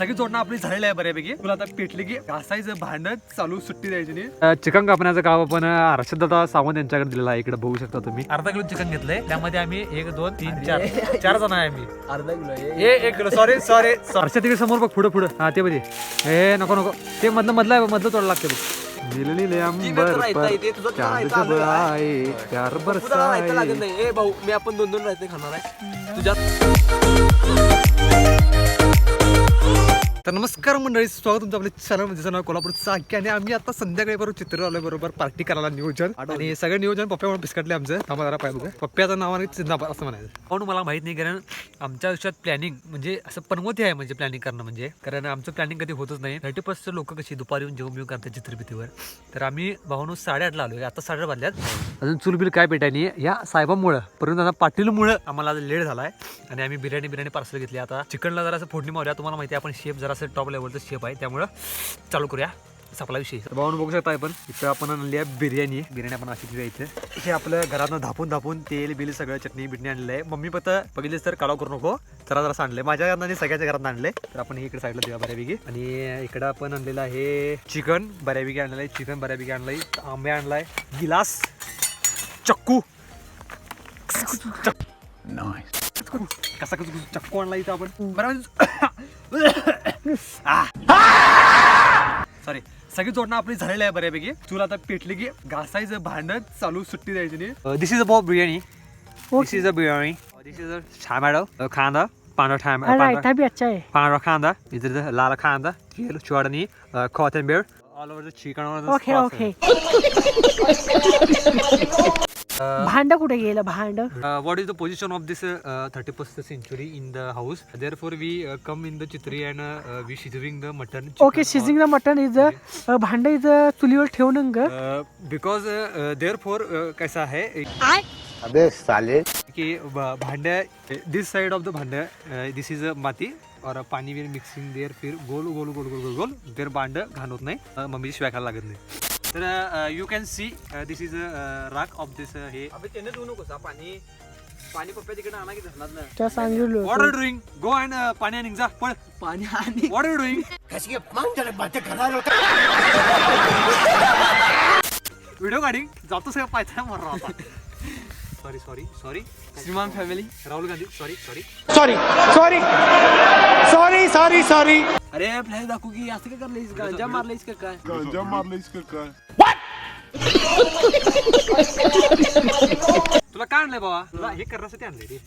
सगळी जोडणं आपली झालेली आहे बऱ्यापैकी. तुला आता पेटली की घासायचं भांडण चालू सुट्टी द्यायची नाही. चिकन कापण्याचं काम आपण हर्षदत्ता सावंत यांच्याकडे दिलेलं आहे. इकडे बघू शकता तुम्ही. अर्धा किलो चिकन घेतलंय. त्यामध्ये आम्ही एक दोन तीन चार. चार जण आहे आम्ही. अर्धा किलो ए एक किलो. सॉरी सॉरी हर्षद तिकडे समोर बघ पुढे पुढे. हा ते मध्ये. ए नको नको. ते मधलं मधलं आहे मधलं तोडा लागते बघ. अंबर भाऊ मी आपण दोन दोन राहते खाणार आहे. तुझ्यात तर नमस्कार मंडळी स्वागत तुमचं आपल्या चॅनल म्हणजे नाव कोल्हापूर चाकी आणि आम्ही आता संध्याकाळी बरोबर चित्र आलोय बरोबर पार्टी करायला नियोजन. आणि सगळं नियोजन पप्प्यामुळे बिस्कटले आमचं. थांबा जरा पाय बघा पप्प्याचं नाव आणि चिंताबाद असं म्हणायचं. पण मला माहीत नाही कारण आमच्या आयुष्यात प्लॅनिंग म्हणजे असं पनवती आहे म्हणजे प्लॅनिंग करणं म्हणजे. कारण आमचं प्लॅनिंग कधी होतच नाही. थर्टी पर्सेंट लोक कशी दुपारी येऊन जेवण बिवून करतात चित्रफितीवर तर आम्ही भावनो साडेआठला आलोय. आता साडेआठ वाजल्यात. अजून चूल बिल काय भेटाय या साहेबांमुळं परंतु पाटीलमुळं आम्हाला लेट झालाय. आणि आम्ही बिर्याणी बिर्याणी पार्सल घेतली. आता चिकनला जरा असं फोडणी मारूया. तुम्हाला माहिती आहे आपण शेप जरा असं टॉप लेवलचं शेप आहे त्यामुळं चालू करूया. आपला विषय. भाऊन बघू शकता आपण इथं आपण आणली आहे बिर्याणी. बिर्याणी आपण अशी ठेवूया इथं. हे आपलं घरातनं धापून धापून तेल बिल सगळं चटणी बिटणी आणलं आहे मम्मी पत्र बघितलीस तर काढाव करू नको. जरा जरा आणलंय. माझ्या घरात आणि सगळ्याच्या घरात आणलंय. तर आपण हे इकडे साईडला देऊया बऱ्यापैकी. आणि इकडं आपण आणलेलं आहे चिकन. बऱ्यापैकी आणलेलं आहे चिकन बऱ्यापैकी आणलंय. आंबे आणलाय. गिलास. चक्कू. कसा कसं चक्कू आणला इथं आपण. सॉरी सगळी जोडणं आपली झालेली आहे बऱ्यापैकी. तुला आता पेटली की घासायचं भांडण चालू सुट्टी द्यायची नाही this is a bob biryani this is a biryani this is a tomato खांदा पांढरा टमॅटो रायता भी अच्छा है पांढरा कांदा इधर लाल कांदा तेल चटणी कोथिंबीर all over the chicken okay okay भांड कुठे गेलं? भांड? What is the position of this thirty first century in the house there for we come in the चित्री and we शिजविंग द मटन ओके शिजिंग द मटन इज भांड is चुलीवर ठेवणं because there for कसा आहे अबे साले. की भांड्या दिस साइड ऑफ द भांड्या दिस इज माती और पाणी विर मिक्सिंग देर फिर गोल गोल गोल गोल गोल गोल देअर भांड घाण होत नाही. मम्मीची शिवाय खायला लागत नाही. तर you can see this is राक ऑफ दिस हे. अबे त्याने देऊ नकोस हा पाणी. पाणी पप्पा तिकडे आणा की धरणार ना त्या सांगितलं what are doing go and पाणी आणि जा पळ. पाणी आणि. वॉट आर डुईंग व्हिडिओ काढी. जातो सगळं पायथा मर आता सॉरी सॉरी सॉरी श्रीमान family Rahul Gandhi sorry sorry sorry sorry sorry sorry sorry अरे फ्लॅश दाखवू की असं काय करलंयस गांजा मारलंयस का काय? गांजा मारलायस का काय? तुला काय आणलंय बाबा तुला हे करण्यासाठी आणलंय रे.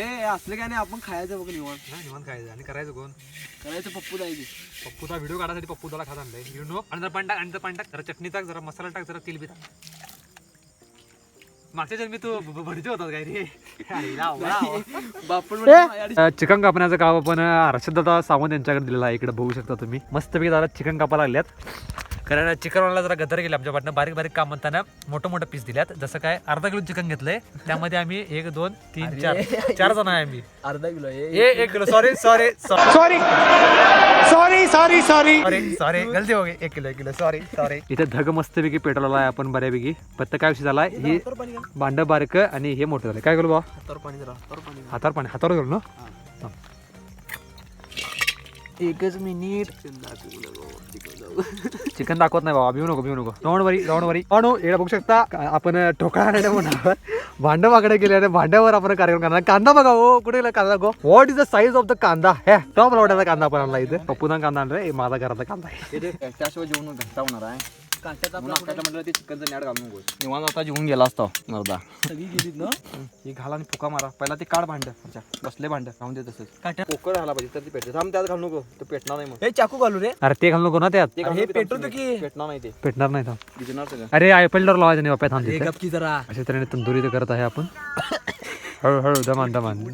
ए असलं काय नाही आपण खायचं बघ निवांत. हा निवांत खायचं. आणि करायचं कोण? करायचं पप्पू जायची पप्पूचा व्हिडिओ काढायसाठी पप्पू तुला खात आणलंय. यू नो आणि जरा पाणी टाक आणि जरा पाणी टाक जरा चटणी टाक जरा मसाला टाक जरा तेल बी टाक. मागच्या जन्मी तू भ- भडजी होतात काय रे. बापण चिकन कापण्याचं काम आपण हर्षदत्ता सावंत यांच्याकडे दिलेलं आहे. इकडे बघू शकता तुम्ही. मस्तपैकी जरा चिकन कापायला लागल्यात. कारण चिकनवाला जरा गदर गेले आमच्या पाटणं बारीक बारीक काम म्हणताना मोठं मोठं पीस दिल्यात. जसं काय अर्धा किलो चिकन घेतलंय त्यामध्ये आम्ही एक दोन तीन चार चार जण आहे आम्ही. अर्धा किलो आहे. ए एक kilo. Sorry sorry sorry sorry sorry sorry sorry sorry sorry गलती हो गई. एक किलो एक किलो. सॉरी सॉरी इथे धग मस्तपैकी पेटवलेला आहे आपण बऱ्यापैकी. फक्त काय विषय झालाय? हे भांड बारक आणि हे मोठं झालं काय करू बा हातावर पाणी जरा हातावर घालू. ना. एकच मिनिट. चिकन दाखवत नाही बाबा भिऊ नको भिऊ नको. राऊंड वरी राऊंड वरी अणू इकडे बघू शकता आपण ठोकळा आणण्या म्हणा भांड माकडे गेले आणि भांड्यावर आपण कार्यक्रम करणार. कांदा बघा हो कुठे गेला कांदा? Go. What is the size of the कांदा? हे टॉप लावण्याचा कांदा आपण आणला इथे. पप्पूना कांदा आणलाय हे माझा घरातला कांदा आहे. त्याशिवाय जेवण घंटा होणार आहे. काट्यात म्हणून आपलं आपल्याला म्हटलं ते चिकनचं नॅट घालून नको निवांत आता जेवून गेला असतो मर्दा सगळी गेलीत ना? हे घाला आणि फुका मारा. पहिला ते काढ भांड अच्छा बसले भांड. राहून दे तसंच. काट्यात पोकळ घाला पाहिजे तर ते पेटते. थांब त्यात घालू नको. तो पेटणार नाही मग. हे चाकू घालू रे. अरे ते घालू नको ना त्यात. घालू हे नको पेटवतो थांब की. पेटणार नाही ते. पेटणार नाही थांब. भिजणार सगळं. अरे आयपल डोर लावायचं नाही बाप्या थांब हे तिथे. जरा. अशा तऱ्हेने तंदुरी तर करत आहे आपण. हळूहळू दमान दमान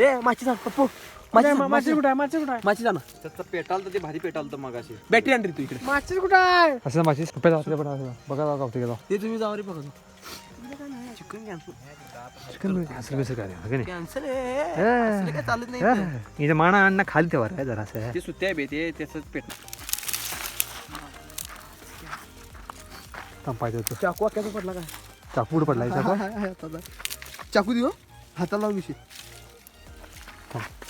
ए माची सांग पप्पू. माची माची कुठं आहे? माची कुठं आहे? माची जा ना. त्याचं पेटाल तर ते भारी पेटाल तर मग अशी बॅटरी आण रे तू इकडे. माची कुठं आहे? असं माझी पण असं. बघा जाऊ गावते गेलो. ते तुम्ही जाऊ रे बघा चिकन कॅन्सल चिकन असं कसं काय आहे का नाही? कॅन्सल आहे. काय चालत नाही इथं. इथे माणा अण्णा खाली तेव्हा रे जरा असं. ते सुत्ते आहे बे ते त्याचं पेट थांब पाहिजे होतं. चाकू अख्याचा पडला काय चाकू कुठं पडला चाकू? देऊ हाताला लावू विषय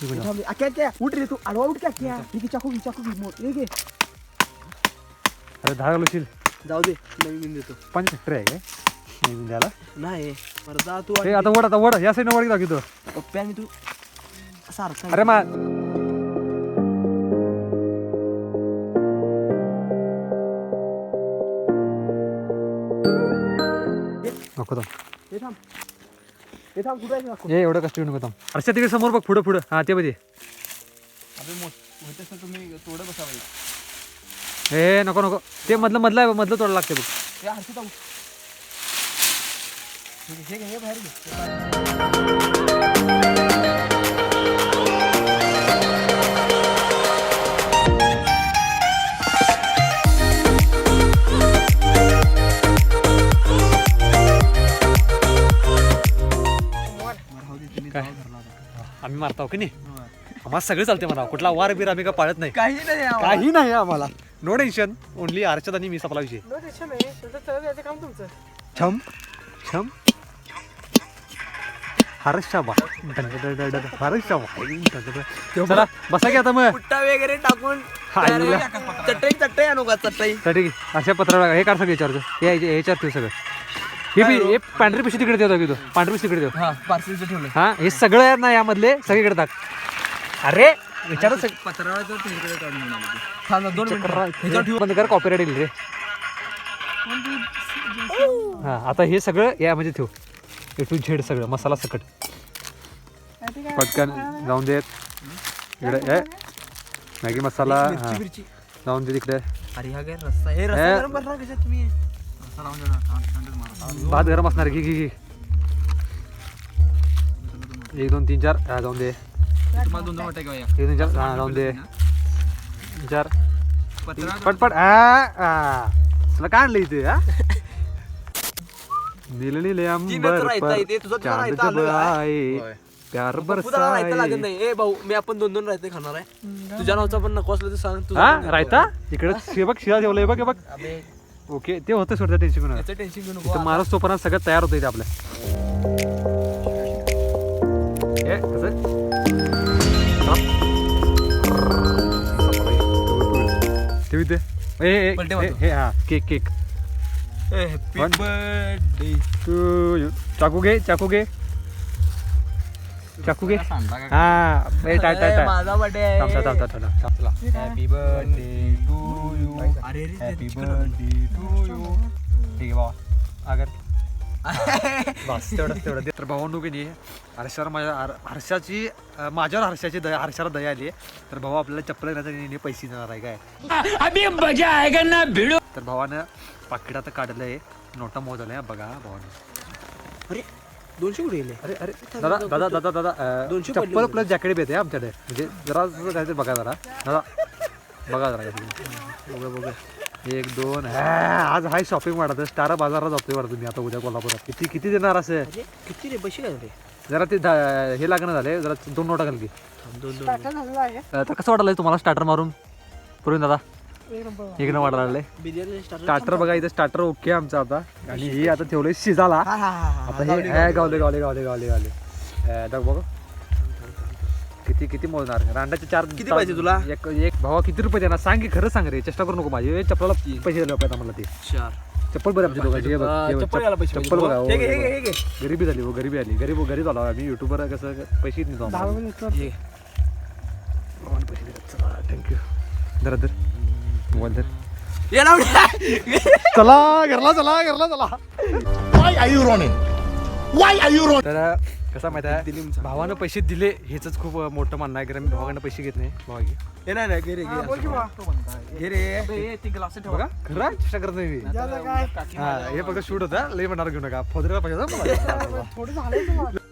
थांब थांब, आक्या, आक्या, उठ रे तू आडवा उठ की. हे घे, चाकू घे, चाकू घे, मोठ. घे. अरे दहा घालवशील जाऊ दे नवीन देतो पंच फॅक्टरी आहे काय नवीन द्यायला नाही बरं जा तू हे आता वड आता वड या साईडनं वड दाखवतो पप्प्या आणि तू सारखा अरे मा नको थांब हे थांब. हे थांब, कुठं आहे ते दाखव. ए एवढं कष्ट घेऊ नको थांब. अर्षा तिकडे समोर बघ पुढं पुढं. हा ते बघ तुम्ही तोडं बसावं ए नको नको. ते मधलं मधलं आहे मधलं तोडं लागते बघ. हे हर्षित आऊ हे घे हे काय आम्ही मारताव की नाही? आम्हाला सगळं चालते म्हणा कुठला वार बीर आम्ही का पाळत नाही. काही नाही आम्हाला. काही नाही आम्हाला. नो टेन्शन ओनली अर्षद आणि मी सपला विषय. तुझं काम तुमचं. छम. छम. हर्षाबा हर्षाबा चला बसा की आता मग. पुट्टा वगैरे टाकून आईला. चटई चटई आणू का? चटई. तर ठीक आहे अशा पत्राला हे काढ सगळं याच्यावरचं. हे याच्या- ह्याच्यावर ठेव सगळं. हे बी हे पांढरी पिशी तिकडे ठेवतो की तो? पांढरी पिशी तिकडे ठेव. हा पार्सलचं ठेवलं हा हे सगळं ना यामधले सगळीकडे टाक. अरे विचारच पत्रावळ्याचं तिकडे काढून आणलं ते. थांब ना, दोन मिनिटं. ह्याच्यावर ठेवू. बंद कर कॉपीराईट येईल रे. हा आता हे सगळं या म्हणजे ठेव. ए टू झेड सगळं मसाला सकट. पटकन जाऊन देत इकडे ए मॅगी मसाला हा. मिरची. जाऊन दे तिकडे. अरे हा काय रस्ता हे रस्ता ए. गरम करणार कशात तुम्ही? भात गरम असणार घे घे घे. एक दोन तीन चार. हा जाऊन दे. एक दोन चार. हा जाऊन दे. तीन चार. पटपट तुला काय आणलं इथे हा? नील नील अंबर चांद जब? आए. प्यार बरसाए नाही. ए भाऊ मी आपण दोन दोन रायते खाणार आहे. तुझ्या नावचा पण नको असलं तर सांग हा नको. रायता? इकडे बघ शिळा बघ हे बघ. ओके ते होतं सोडतं टेन्शन घेऊन टेन्शन घेऊ नको. इथं माणूस तोपर्यंत सगळं तयार होतं इथे आपल्या. कसं? ते. हे हा केक केक. हॅपी चाकू घे चाकू घे. चाकू घे. का? हा टाय टाय माझा बर्थडे थांब थांब थांब थांब थांब. चला. हॅपी बर्थडे टू यू अरे रे हॅपी बर्थडे टू यू ठीक आहे बाबा. अगर बस तेवढं तेवढं दे. तर भावांनो की नाही हर्षावर माझ्या हर- हर्षाची माझ्यावर हर्षाची दया हर्षाला दया आली आहे. तर भाऊ आपल्याला चप्पल घेण्यासाठी पैसे देणार आहे काय? तर भावानं पाकिट आता काढलं आहे नोटा मोजल्या बघा भावानं. अरे दोनशे कुठे गेले? अरे अरे दादा दादा दादा दादा अं, दोनशे चप्पल. प्लस जॅकेट बी येते आमच्याकडे. म्हणजे जरा असं काहीतरी बघा जरा. दादा बघा जरा काहीतरी. बघा बघा एक दोन हा, आज हाय शॉपिंग वाढत स्टार बाजारात जातोय वाटत तुम्ही आता उद्या कोल्हापुरात. किती किती देणार असं? अरे किती रे? पैसे काय रे जरा ते दा- हे लागणं झाले जरा दोन नोटा घाल की. थांब, दोन दोन. तर कसं वाटलंय तुम्हाला स्टार्टर मारून? पुरून दादा. एक नंबर बिर्याणी स्टार्टर बघा इथं स्टार्टर ओके आमचा आता. आणि हे आता ठेवलंय शिजाला. आता हे गावले गावले. गावले गावले गावले बघ बघ. किती किती मोजणार? रांडाचे चार किती पाहिजे तुला? एक एक भावा किती रुपये देणार? सांग की खरं सांग रे. चेष्टा करू नको माझी. चप्पला पैसे दिले पाहिजे आम्हाला ते. चप्पल बरं आमची दोघांची बघ, हे बघ, चप्पल बघा हो, हे. गरीबी झाली हो गरीबी आली. गरीब गरीब झालो आम्ही. युट्यूबर कसं पैसे हे. घे. थँक्यू जरा धर. ये द्या. चला घरला चला घरला चला Why are you running? Why are you running? तर कसं माहिती आहे. भावानं पैसे दिले हेच खूप मोठं म्हणणं आहे कारण मी भावाकडनं पैसे घेत नाही भावा घे. हे नाही नाही, घे रे घे बोल की बा. घे रे अबे, हे ते ग्लास ठेवा बघा खरं चेष्टा करत नाही मी हा हे फक्त शूट होता लई म्हणणार घेऊ नका फोदरेला पाहिजे